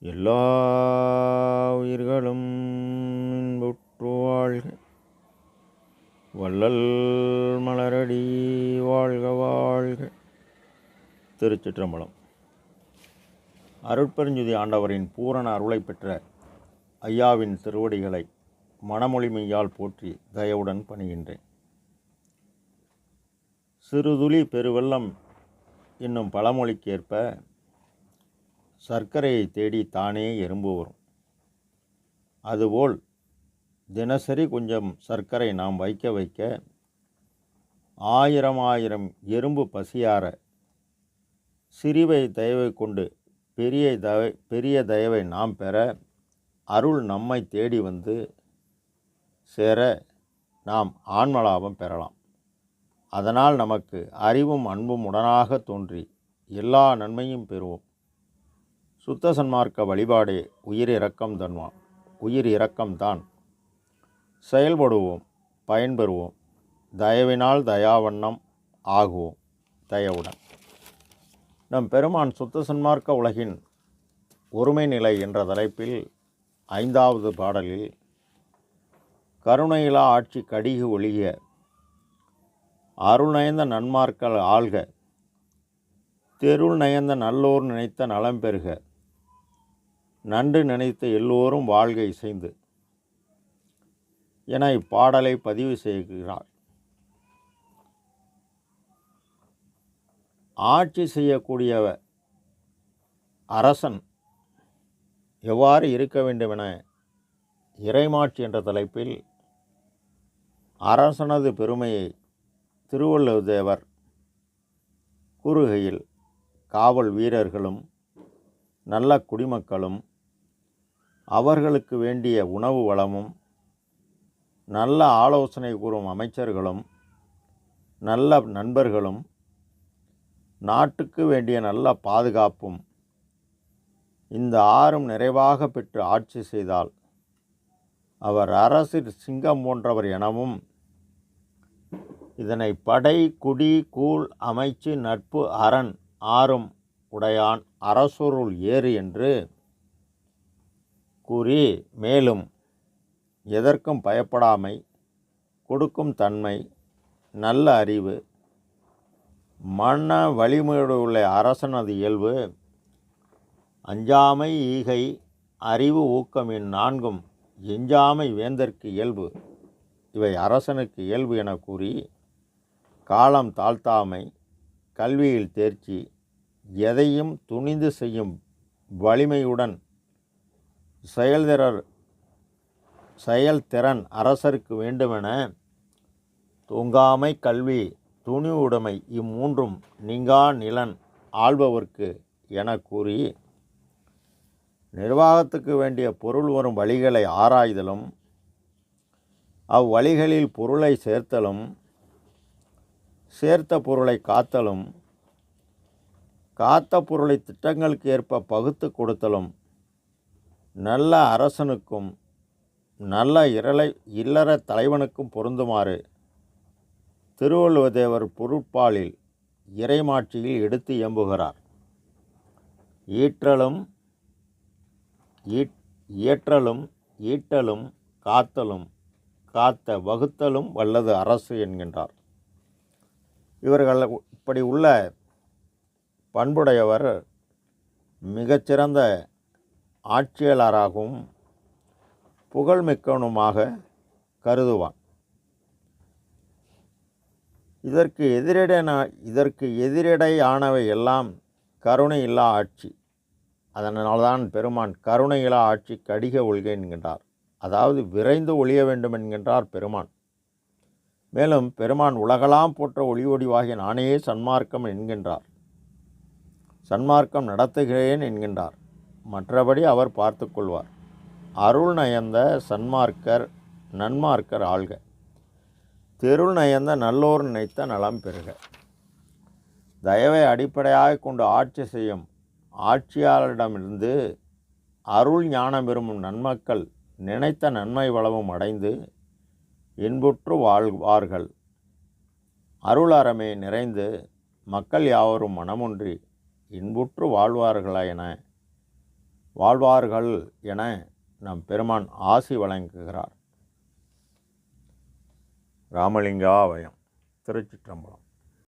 எல்லா உயிர்களும் இன்புற்று வாழ்க. வள்ளல் மலரடி வாழ்க வாழ்க. திருச்சிற்றம்பலம். அருட்பெருஞ்சுதி ஆண்டவரின் பூரண அருளை பெற்ற ஐயாவின் திருவடிகளை மனமொழிமையால் போற்றி தயவுடன் பணிகின்றேன். சிறுதுளி பெருவெள்ளம் என்னும் பழமொழிக்கேற்ப சர்க்கரையை தேடி தானே எறும்பு வரும். அதுபோல் தினசரி கொஞ்சம் சர்க்கரை நாம் வைக்க வைக்க ஆயிரம் ஆயிரம் எறும்பு பசியார சிறிவை தயவை கொண்டு பெரிய தயவை பெரிய தயவை நாம் பெற அருள் நம்மை தேடி வந்து சேர நாம் ஆன்மலாபம் பெறலாம். அதனால் நமக்கு அறிவும் அன்பும் உடனாக தோன்றி எல்லா நன்மையும் பெறுவோம். சுத்த சன்மார்க்க வழிபாடே உயிர் இரக்கம் தன்வான் உயிர் இரக்கம்தான் செயல்படுவோம் பயன்பெறுவோம் தயவினால் தயாவண்ணம் ஆகுவோம் தயவுடன். நம் பெருமான் சுத்த சன்மார்க்க உலகின் ஒருமை நிலை என்ற தலைப்பில் ஐந்தாவது பாடலில் கருணையிலா ஆட்சி கடிகு ஒழிய அருள்நயந்த நன்மார்கள் ஆள்க தெருள் நயந்த நல்லோர் நினைத்த நலம் பெறுக. நன்று நினைத்த எல்லோரும் வாழ்க இசைந்து. என இப்பாடலை பதிவு செய்கிறார் ஆட்சி செய்யக்கூடிய அரசன் எவ்வாறு இருக்க வேண்டுமென இறைமாட்சி என்ற தலைப்பில் அரசனது பெருமையை திருவள்ளுவர் தேவர் கூறுகையில் காவல் வீரர்களும் நல்ல குடிமக்களும் அவர்களுக்கு வேண்டிய உணவு வளமும் நல்ல ஆலோசனை கூறும் அமைச்சர்களும் நல்ல நண்பர்களும் நாட்டுக்கு வேண்டிய நல்ல பாதுகாப்பும் இந்த ஆறும் நிறைவாக பெற்று ஆட்சி செய்தால் அவர் அரசில் சிங்கம் போன்றவர் எனவும் இதனை படை குடி கூழ் அமைச்சு நட்பு அரண் ஆறும் உடையான் அரசுருள் ஏறு என்று கூறி மேலும் எதற்கும் பயப்படாமை கொடுக்கும் தன்மை நல்ல அறிவு மன வலிமையோடு உள்ள அரசனது இயல்பு அஞ்சாமை ஈகை அறிவு ஊக்கம் இந்நான்கும் எஞ்சாமை வேந்தற்கு இயல்பு இவை அரசனுக்கு இயல்பு என கூறி காலம் தாழ்த்தாமை கல்வியில் தேர்ச்சி எதையும் துணிந்து செய்யும் வலிமையுடன் செயல்திறர் செயல்திறன் அரசருக்கு வேண்டுமென தூங்காமை கல்வி துணி உடைமை இம்மூன்றும் நீங்கா நிலன் ஆள்பவர்க்கு என கூறி நிர்வாகத்துக்கு வேண்டிய பொருள் வரும் வழிகளை ஆராய்தலும் அவ்வழிகளில் பொருளை சேர்த்தலும் சேர்த்த பொருளை காத்தலும் காத்த பொருளை திட்டங்களுக்கு ஏற்ப பகுத்து கொடுத்தலும் நல்ல அரசனுக்கும் நல்ல இரலை இல்லற தலைவனுக்கும் பொருந்துமாறு திருவள்ளுவர் தேவர் பொருட்பாலில் இறைமாட்சியில் எடுத்து இயம்புகிறார். ஈற்றலும் இயற்றலும் ஈட்டலும் காத்தலும் காத்த வகுத்தலும் வல்லது அரசு என்கின்றார். இவர்கள் இப்படி உள்ள பண்புடையவர் மிகச்சிறந்த ஆட்சியாளராகவும் புகழ்மிக்கவனுமாக கருதுவான். இதற்கு எதிரிடையான இதற்கு எதிரிடையானவை எல்லாம் கருணை இல்லா ஆட்சி. அதனால்தான் பெருமான் கருணை இல்லா ஆட்சி கடிக ஒழிக என்கின்றார். அதாவது விரைந்து ஒழிய வேண்டும் என்கின்றார் பெருமான். மேலும் பெருமான் உலகலாம் போற்ற ஒளிவடிவாகிய நானே சன்மார்க்கம் என்கின்றார். சன்மார்க்கம் நடத்துகிறேன் என்கின்றார். மற்றபடி அவர் பார்த்து கொள்வார் அருள் நயந்த சன்மார்க்கர் நன்மார்க்கர் ஆள்க. தெருள் நயந்த நல்லோர் நினைத்த நலம் பெறுக. தயவை அடிப்படையாக கொண்டு ஆட்சி செய்யும் ஆட்சியாளரிடமிருந்து அருள் ஞானம் விரும்பும் நன்மக்கள் நினைத்த நன்மை வளமும் அடைந்து இன்புற்று வாழ்வார்கள். அருள் அறமே நிறைந்து மக்கள் யாவரும் மனமொன்றி இன்புற்று வாழ்வார்களா என வாழ்வார்கள் என நம் பெருமான் ஆசி வழங்குகிறார். ராமலிங்காவயம் திருச்சிற்றம்பலம்.